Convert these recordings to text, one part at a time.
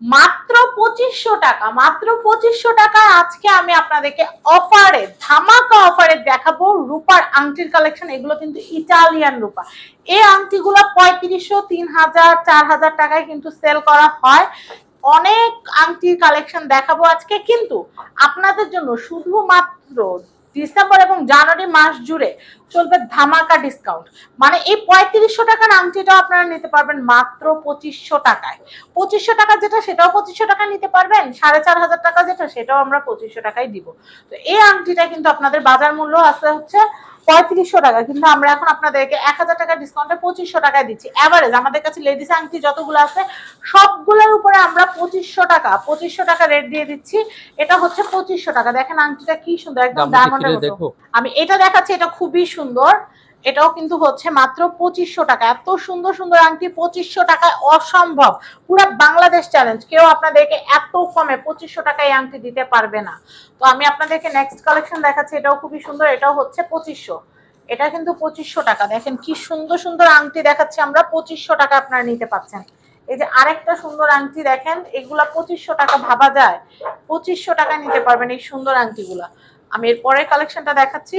মাত্র পঁচিশশো টাকা, মাত্র পঁচিশশো টাকায় আজকে আমি আপনাদেরকে অফারে ধামাকা অফারে দেখাবো রূপার আংটির কালেকশন এগুলো কিন্তু ইটালিয়ান রূপা। এই আংটিগুলো পঁয়ত্রিশশো তিন হাজার চার হাজার টাকায় কিন্তু সেল করা হয়। অনেক আংটির কালেকশন দেখাবো আজকে, কিন্তু আপনাদের জন্য শুধুমাত্র ডিসেম্বর এবং জানুয়ারি মাস জুড়ে চলবে ধামাকা ডিসকাউন্ট মানে এই পঁয়ত্রিশশো টাকার আংটিটা আপনারা নিতে পারবেন মাত্র পঁচিশশো টাকায়। পঁচিশশো টাকা যেটা সেটাও পঁচিশশো টাকা নিতে পারবেন। সাড়ে চার হাজার টাকা যেটা সেটাও আমরা পঁচিশশো টাকায় দিব। তো এই আংটিটা কিন্তু আপনাদের বাজার মূল্য আছে হচ্ছে পঁয়ত্রিশশো টাকা। কিন্তু আমরা এখন আপনাদেরকে এক হাজার টাকা ডিসকাউন্টে পঁচিশশো টাকায় দিচ্ছি। অ্যাভারেজ আমাদের কাছে লেডিস আংটি যতগুলো আছে সবগুলোর উপরে আমরা পঁচিশশো টাকা পঁচিশশো টাকা রেট দিয়ে দিচ্ছি। এটা হচ্ছে পঁচিশশো টাকা। দেখেন আংটিটা কি সুন্দর একদম ডায়মন্ডের মতো। আমি এটা দেখাচ্ছি এটা খুবই সুন্দর। এটাও কিন্তু হচ্ছে মাত্র পঁচিশশো টাকা। এত সুন্দর সুন্দর আংটি, পঁচিশশো টাকায় অসম্ভব। পুরো বাংলাদেশ চ্যালেঞ্জ কেউ আপনাদেরকে এত কমে পঁচিশশো টাকায় আংটি দিতে পারবে না। তো আমি আপনাদেরকে নেক্সট কালেকশন দেখাচ্ছি। এটাও খুবই সুন্দর, এটাও হচ্ছে পঁচিশশো। এটা কিন্তু পঁচিশশো টাকা। দেখেন কি সুন্দর সুন্দর আংটি দেখাচ্ছি আমরা। পঁচিশশো টাকা আপনারা নিতে পাচ্ছেন। এই যে আরেকটা সুন্দর আংটি দেখেন, এগুলা পঁচিশশো টাকা ভাবা যায়। পঁচিশশো টাকা নিতে পারবেন এই সুন্দর আংটিগুলা। আমি এর পরের কালেকশনটা দেখাচ্ছি।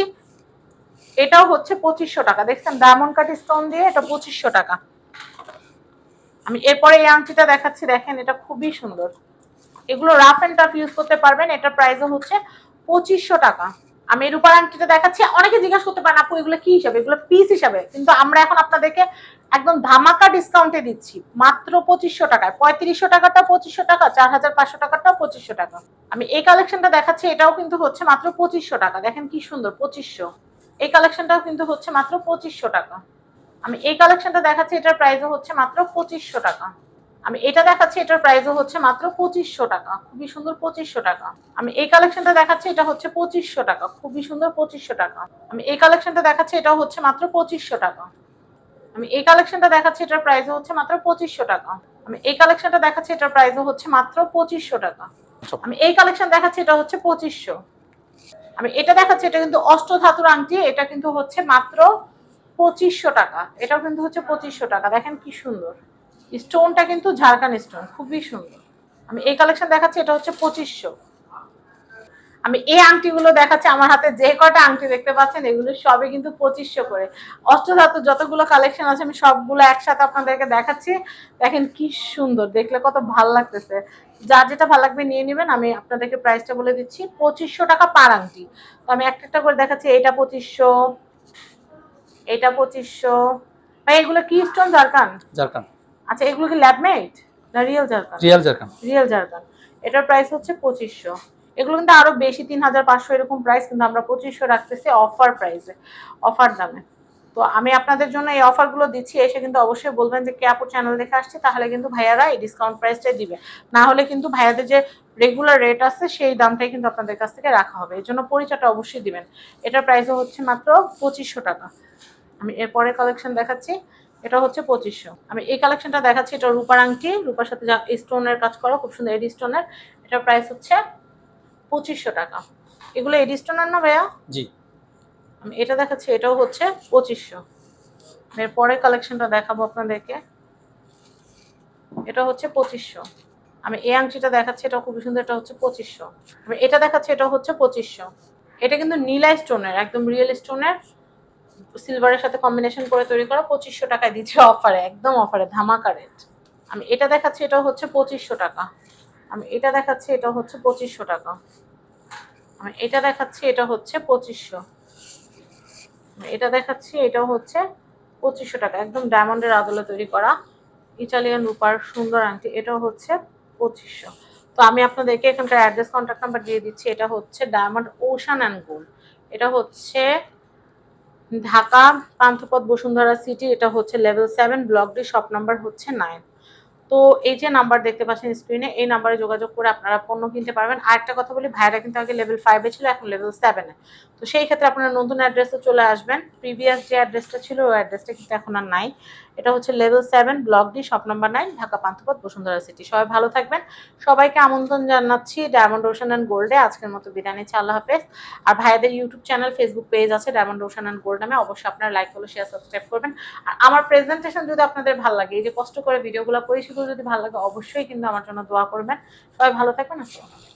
এটাও হচ্ছে পঁচিশশো টাকা। দেখছেন ডায়মন্ড কাট স্টোন দিয়ে এটা পঁচিশশো টাকা। আমি এরপরে এই আংটিটা দেখাচ্ছি, দেখেন, এটা খুবই সুন্দর। এগুলো রাফ অ্যান্ড টাফ ইউজ করতে পারবেন, এটার প্রাইসও হচ্ছে পঁচিশশো টাকা। আমি এর উপর আংটিটা দেখাচ্ছি, অনেকে জিজ্ঞাসা করতে পারেন, আপু, এগুলো কি হিসাবে? এগুলো পিস হিসাবে। কিন্তু আমরা এখন আপনাদেরকে একদম ধামাকা ডিসকাউন্টে দিচ্ছি, মাত্র পঁচিশশো টাকায়। পঁয়ত্রিশশো টাকাটা পঁচিশশো টাকা, চার হাজার পাঁচশো টাকাটাও পঁচিশশো টাকা। আমি এই কালেকশনটা দেখাচ্ছি, এটাও কিন্তু হচ্ছে মাত্র পঁচিশশো টাকা। দেখেন কি সুন্দর, পঁচিশশো। এই কালেকশনটাও কিন্তু হচ্ছে মাত্র পঁচিশশো টাকা। আমি এই কালেকশনটা দেখাচ্ছি এটার প্রাইসও হচ্ছে মাত্র পঁচিশশো টাকা। আমি এটা দেখাচ্ছি এটার প্রাইসও হচ্ছে মাত্র পঁচিশশো টাকা। খুবই সুন্দর পঁচিশশো টাকা। আমি এই কালেকশনটা দেখাচ্ছি এটা হচ্ছে পঁচিশশো টাকা। খুবই সুন্দর পঁচিশশো টাকা। আমি এই কালেকশনটা দেখাচ্ছি এটাও হচ্ছে মাত্র পঁচিশশো টাকা। আমি এই কালেকশনটা দেখাচ্ছি এটার প্রাইসও হচ্ছে মাত্র পঁচিশশো টাকা। আমি এই কালেকশনটা দেখাচ্ছি এটার প্রাইসও হচ্ছে মাত্র পঁচিশশো টাকা। আমি এই কালেকশন দেখাচ্ছি এটা হচ্ছে পঁচিশশো। আমি এটা দেখাচ্ছি, এটা কিন্তু অষ্ট ধাতুর আংটি, এটা কিন্তু হচ্ছে মাত্র পঁচিশশো টাকা। এটাও কিন্তু হচ্ছে পঁচিশশো টাকা। দেখেন কি সুন্দর। স্টোনটা কিন্তু ঝাড়খান্ড স্টোন খুবই সুন্দর। আমি এই কালেকশন দেখাচ্ছি, এটা হচ্ছে পঁচিশশো। আমি এই আংটিগুলো দেখাচ্ছি আমার হাতে যে কটা আংটি দেখতে পাচ্ছেন এগুলো সবই কিন্তু পঁচিশশো করে। অষ্টধাতু যতগুলো কালেকশন আছে আমি সবগুলো একসাথে আপনাদেরকে দেখাচ্ছি। দেখেন কি সুন্দর দেখলে কত ভালো লাগতেছে। যার যেটা ভালো লাগবে নিয়ে নেবেন আমি আপনাদেরকে প্রাইসটা বলে দিচ্ছি পঁচিশশো টাকা পার আংটি। তো আমি একটা একটা করে দেখাচ্ছি এটা পঁচিশশো এটা পঁচিশশো। ভাই এগুলো কি স্টোন ঝাড়খান জারকান। আচ্ছা এগুলো কি ল্যাবমেড না real zircon real zircon. Real zircon এটার প্রাইস হচ্ছে পঁচিশশো। এগুলো কিন্তু আরও বেশি তিন হাজার পাঁচশো এরকম প্রাইস কিন্তু আমরা পঁচিশশো রাখতেছি অফার প্রাইসে অফার দামে। তো আমি আপনাদের জন্য এই অফারগুলো দিচ্ছি, এসে কিন্তু অবশ্যই বলবেন যে কে আপুর চ্যানেল দেখে আসছে, তাহলে কিন্তু ভাইয়ারা এই ডিসকাউন্ট প্রাইসটাই দিবে। না হলে কিন্তু ভাইয়াদের যে রেগুলার রেট আছে, সেই দামটাই কিন্তু আপনাদের কাছ থেকে রাখা হবে। এই জন্য পরিচয়টা অবশ্যই দিবেন। এটার প্রাইসও হচ্ছে মাত্র পঁচিশশো টাকা। আমি এরপরে কালেকশন দেখাচ্ছি, এটা হচ্ছে পঁচিশশো। আমি এই কালেকশনটা দেখাচ্ছি, এটা রূপার আংটি। রূপার সাথে স্টোনের কাজ করা, খুব সুন্দর এডি স্টোনের এটার প্রাইস হচ্ছে পঁচিশশো টাকা। এগুলো এডি স্টোনের না ভাইয়া? জি। আমি এটা দেখাচ্ছি এটাও হচ্ছে পঁচিশশো। এর পরের কালেকশনটা দেখাবো আপনাদেরকে। এটা হচ্ছে পঁচিশশো। আমি এই আংটিটা দেখাচ্ছি এটা খুবই সুন্দর এটা হচ্ছে পঁচিশশো। আমি এটা দেখাচ্ছি এটা হচ্ছে পঁচিশশো। এটা কিন্তু নীলা স্টোনের একদম রিয়েল স্টোনের সিলভারের সাথে কম্বিনেশন করে তৈরি করা পঁচিশশো টাকায় দিচ্ছে অফারে একদম অফারে ধামাকা রেট আমি এটা দেখাচ্ছি এটা হচ্ছে পঁচিশশো টাকা। আমি এটা দেখাচ্ছি, এটা হচ্ছে পঁচিশশো টাকা। আমি এটা দেখাচ্ছি, এটা হচ্ছে পঁচিশশো। এটা দেখাচ্ছি, এটাও হচ্ছে পঁচিশশো টাকা। একদম ডায়মন্ডের আদলে তৈরি করা ইটালিয়ান রূপার সুন্দর আংটি, এটাও হচ্ছে পঁচিশশো। তো আমি আপনাদেরকে এখানকার অ্যাড্রেস কন্ট্যাক্ট নাম্বার দিয়ে দিচ্ছি, এটা হচ্ছে ডায়মন্ড ওশান অ্যান্ড গোল্ড। এটা হচ্ছে ঢাকা, পান্থপথ বসুন্ধরা সিটি, এটা হচ্ছে level seven block D shop number হচ্ছে নাইন তো এই যে নাম্বার দেখতে পাচ্ছেন স্ক্রিনে এই নাম্বারে যোগাযোগ করে আপনারা পণ্য কিনতে পারবেন। আর একটা কথা বলি ভাইরা কিন্তু আগে লেভেল ফাইভে ছিল, এখন লেভেল সেভেনে তো সেই ক্ষেত্রে আপনারা নতুন অ্যাড্রেসে চলে আসবেন। প্রিভিয়াস যে অ্যাড্রেসটা ছিল, ওই অ্যাড্রেসটা কিন্তু এখন আর নাই। এটা হচ্ছে level seven block D shop number nine Dhaka Panthapath, Bashundhara city সবাই ভালো থাকবেন। সবাইকে আমন্ত্রণ জানাচ্ছি ডায়মন্ড ওশান অ্যান্ড গোল্ডে আজকের মতো বিদায় নিচ্ছি, আল্লাহ হাফেজ। আর ভাইয়াদের ইউটিউব চ্যানেল ফেসবুক পেজ আছে ডায়মন্ড ওশান অ্যান্ড গোল্ড নামে। অবশ্যই আপনারা লাইক ফলো শেয়ার সাবস্ক্রাইব করবেন। আর আমার প্রেজেন্টেশন যদি আপনাদের ভালো লাগে, এই যে কষ্ট করে ভিডিওগুলো করি, সেগুলো যদি ভালো লাগে, অবশ্যই কিন্তু আমার জন্য দোয়া করবেন। সবাই ভালো থাকবেন, আসসালামু